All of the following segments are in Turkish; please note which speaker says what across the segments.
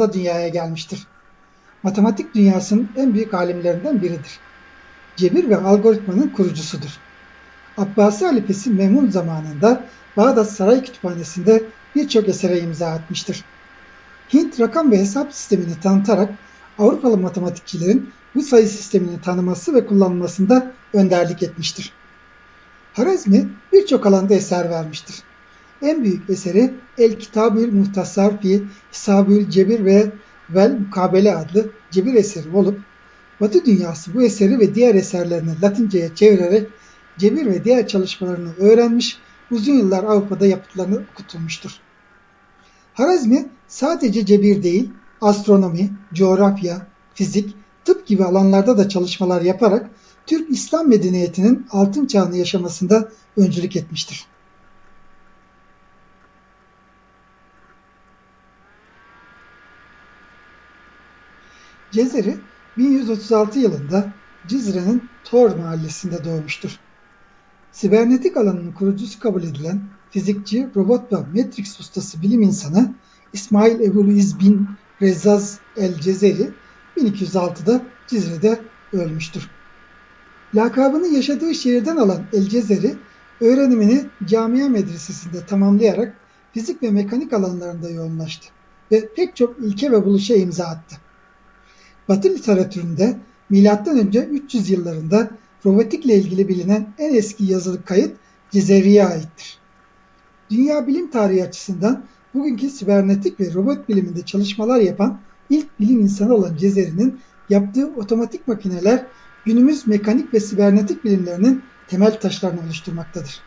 Speaker 1: çağında dünyaya gelmiştir. Matematik dünyasının en büyük alimlerinden biridir. Cebir ve algoritmanın kurucusudur. Abbasi halifesi Memun zamanında Bağdat Saray Kütüphanesi'nde birçok esere imza atmıştır. Hint rakam ve hesap sistemini tanıtarak Avrupalı matematikçilerin bu sayı sistemini tanıması ve kullanmasında önderlik etmiştir. Harazmi birçok alanda eser vermiştir. En büyük eseri El Kitabül Muhtasar fi Hisabül Cebir ve Vel Mukabele adlı cebir eseri olup Batı dünyası bu eseri ve diğer eserlerini Latinceye çevirerek cebir ve diğer çalışmalarını öğrenmiş, uzun yıllar Avrupa'da yapıtlarını okutulmuştur. Harazmi sadece cebir değil, astronomi, coğrafya, fizik, tıp gibi alanlarda da çalışmalar yaparak Türk İslam medeniyetinin altın çağını yaşamasında öncülük etmiştir. Cezeri 1136 yılında Cizre'nin Tor mahallesinde doğmuştur. Sibernetik alanının kurucusu kabul edilen fizikçi, robot ve Matrix ustası bilim insanı İsmail Ebu'l-İz bin Rezzaz el-Cezeri 1206'da Cizre'de ölmüştür. Lakabını yaşadığı şehirden alan el-Cezeri öğrenimini camia medresesinde tamamlayarak fizik ve mekanik alanlarında yoğunlaştı ve pek çok ilke ve buluşa imza attı. Batı literatüründe M.Ö. 300 yıllarında robotikle ilgili bilinen en eski yazılı kayıt Cezeri'ye aittir. Dünya bilim tarihi açısından bugünkü sibernetik ve robot biliminde çalışmalar yapan ilk bilim insanı olan Cezeri'nin yaptığı otomatik makineler günümüz mekanik ve sibernetik bilimlerinin temel taşlarını oluşturmaktadır.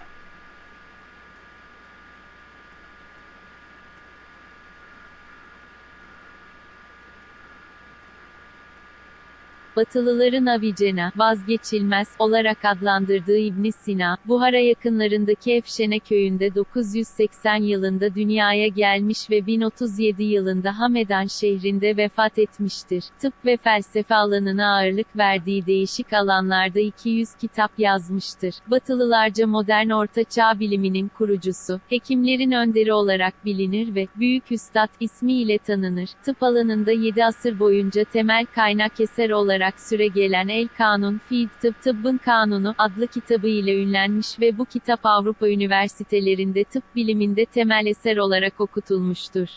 Speaker 2: Batılıların Avicena, vazgeçilmez olarak adlandırdığı İbn Sina, Buhara yakınlarındaki Efşene köyünde 980 yılında dünyaya gelmiş ve 1037 yılında Hamedan şehrinde vefat etmiştir. Tıp ve felsefe alanına ağırlık verdiği değişik alanlarda 200 kitap yazmıştır. Batılılarca modern orta çağ biliminin kurucusu, hekimlerin önderi olarak bilinir ve Büyük Üstad ismiyle tanınır. Tıp alanında 7 asır boyunca temel kaynak eser olarak olarak süre gelen El Kanun fi Tıp Tıbbın Kanunu adlı kitabı ile ünlenmiş ve bu kitap Avrupa üniversitelerinde tıp biliminde temel eser olarak okutulmuştur.